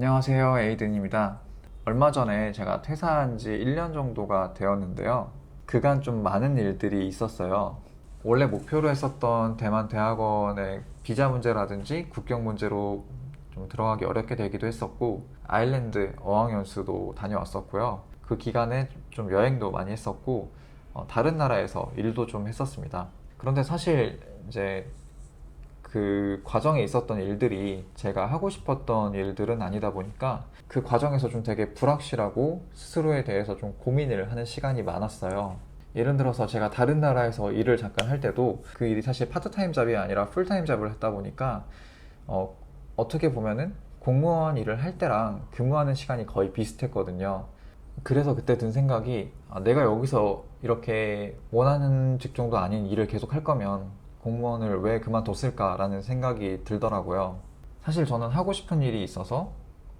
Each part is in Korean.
안녕하세요. 에이든입니다. 얼마 전에 제가 퇴사한 지 1년 정도가 되었는데요. 그간 좀 많은 일들이 있었어요. 원래 목표로 했었던 대만 대학원의 비자 문제라든지 국경 문제로 좀 들어가기 어렵게 되기도 했었고, 아일랜드 어학연수도 다녀왔었고요. 그 기간에 좀 여행도 많이 했었고, 어, 다른 나라에서 일도 좀 했었습니다. 그런데 사실 이제 그 과정에 있었던 일들이 제가 하고 싶었던 일들은 아니다 보니까 그 과정에서 좀 되게 불확실하고 스스로에 대해서 좀 고민을 하는 시간이 많았어요. 예를 들어서 제가 다른 나라에서 일을 잠깐 할 때도 그 일이 사실 파트타임 잡이 아니라 풀타임 잡을 했다 보니까 어, 어떻게 보면은 공무원 일을 할 때랑 근무하는 시간이 거의 비슷했거든요. 그래서 그때 든 생각이 아, 내가 여기서 이렇게 원하는 직종도 아닌 일을 계속 할 거면 공무원을 왜 그만뒀을까라는 생각이 들더라고요. 사실 저는 하고 싶은 일이 있어서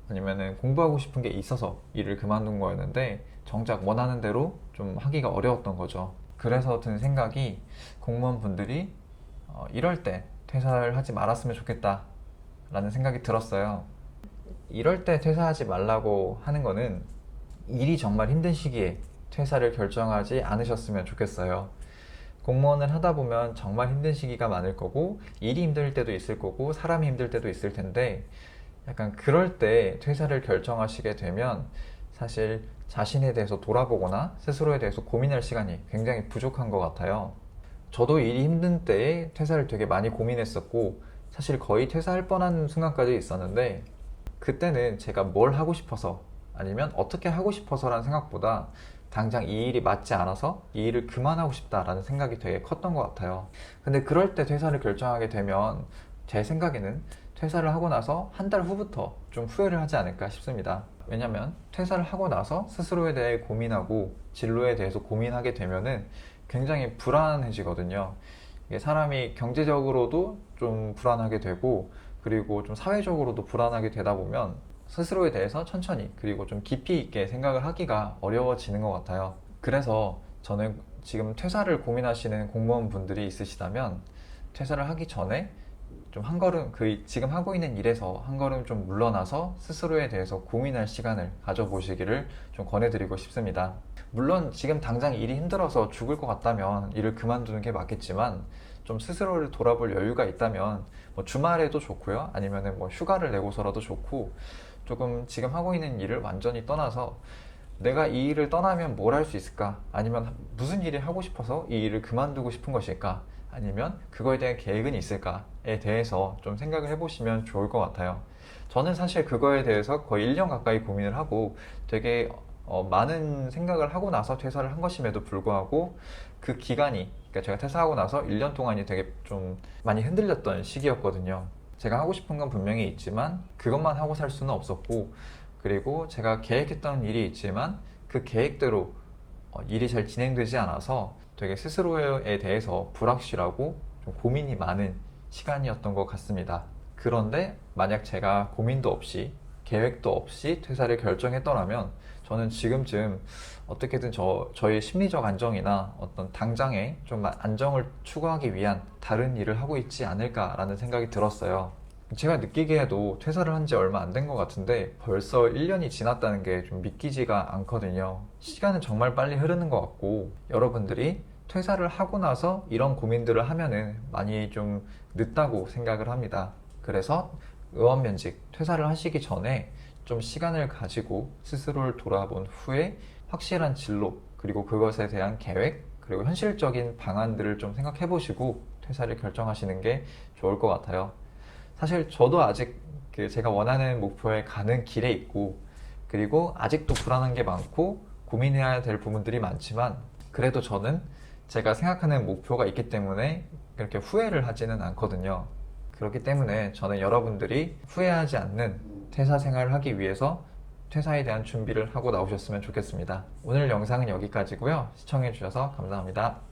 아니면은 공부하고 싶은 게 있어서 일을 그만둔 거였는데 정작 원하는 대로 좀 하기가 어려웠던 거죠. 그래서 든 생각이 공무원 분들이 어, 이럴 때 퇴사를 하지 말았으면 좋겠다라는 생각이 들었어요. 이럴 때 퇴사하지 말라고 하는 거는 일이 정말 힘든 시기에 퇴사를 결정하지 않으셨으면 좋겠어요. 공무원을 하다 보면 정말 힘든 시기가 많을 거고, 일이 힘들 때도 있을 거고, 사람이 힘들 때도 있을 텐데, 약간 그럴 때 퇴사를 결정하시게 되면 사실 자신에 대해서 돌아보거나 스스로에 대해서 고민할 시간이 굉장히 부족한 것 같아요. 저도 일이 힘든 때에 퇴사를 되게 많이 고민했었고, 사실 거의 퇴사할 뻔한 순간까지 있었는데, 그때는 제가 뭘 하고 싶어서 아니면 어떻게 하고 싶어서라는 생각보다 당장 이 일이 맞지 않아서 이 일을 그만하고 싶다라는 생각이 되게 컸던 것 같아요. 근데 그럴 때 퇴사를 결정하게 되면 제 생각에는 퇴사를 하고 나서 한 달 후부터 좀 후회를 하지 않을까 싶습니다. 왜냐면 퇴사를 하고 나서 스스로에 대해 고민하고 진로에 대해서 고민하게 되면은 굉장히 불안해지거든요. 이게 사람이 경제적으로도 좀 불안하게 되고 그리고 좀 사회적으로도 불안하게 되다 보면 스스로에 대해서 천천히 그리고 좀 깊이 있게 생각을 하기가 어려워지는 것 같아요. 그래서 저는 지금 퇴사를 고민하시는 공무원 분들이 있으시다면 퇴사를 하기 전에 좀 한 걸음 그 지금 하고 있는 일에서 한 걸음 좀 물러나서 스스로에 대해서 고민할 시간을 가져보시기를 좀 권해드리고 싶습니다. 물론 지금 당장 일이 힘들어서 죽을 것 같다면 일을 그만두는 게 맞겠지만 좀 스스로를 돌아볼 여유가 있다면 뭐 주말에도 좋고요. 아니면은 뭐 휴가를 내고서라도 좋고 조금 지금 하고 있는 일을 완전히 떠나서 내가 이 일을 떠나면 뭘 할 수 있을까? 아니면 무슨 일을 하고 싶어서 이 일을 그만두고 싶은 것일까? 아니면 그거에 대한 계획은 있을까에 대해서 좀 생각을 해보시면 좋을 것 같아요. 저는 사실 그거에 대해서 거의 1년 가까이 고민을 하고 되게 어, 많은 생각을 하고 나서 퇴사를 한 것임에도 불구하고 그 기간이, 그러니까 제가 퇴사하고 나서 1년 동안이 되게 좀 많이 흔들렸던 시기였거든요. 제가 하고 싶은 건 분명히 있지만 그것만 하고 살 수는 없었고 그리고 제가 계획했던 일이 있지만 그 계획대로 어, 일이 잘 진행되지 않아서 되게 스스로에 대해서 불확실하고 좀 고민이 많은 시간이었던 것 같습니다. 그런데 만약 제가 고민도 없이 계획도 없이 퇴사를 결정했더라면 저는 지금쯤 어떻게든 저, 저의 심리적 안정이나 어떤 당장의 좀 안정을 추구하기 위한 다른 일을 하고 있지 않을까라는 생각이 들었어요. 제가 느끼기에도 퇴사를 한 지 얼마 안 된 것 같은데 벌써 1년이 지났다는 게 좀 믿기지가 않거든요. 시간은 정말 빨리 흐르는 것 같고 여러분들이 퇴사를 하고 나서 이런 고민들을 하면은 많이 좀 늦다고 생각을 합니다. 그래서 의원면직 퇴사를 하시기 전에 좀 시간을 가지고 스스로를 돌아본 후에 확실한 진로 그리고 그것에 대한 계획 그리고 현실적인 방안들을 좀 생각해 보시고 퇴사를 결정하시는 게 좋을 것 같아요. 사실 저도 아직 그 제가 원하는 목표에 가는 길에 있고 그리고 아직도 불안한 게 많고 고민해야 될 부분들이 많지만 그래도 저는 제가 생각하는 목표가 있기 때문에 그렇게 후회를 하지는 않거든요. 그렇기 때문에 저는 여러분들이 후회하지 않는 퇴사 생활을 하기 위해서 퇴사에 대한 준비를 하고 나오셨으면 좋겠습니다. 오늘 영상은 여기까지고요. 시청해주셔서 감사합니다.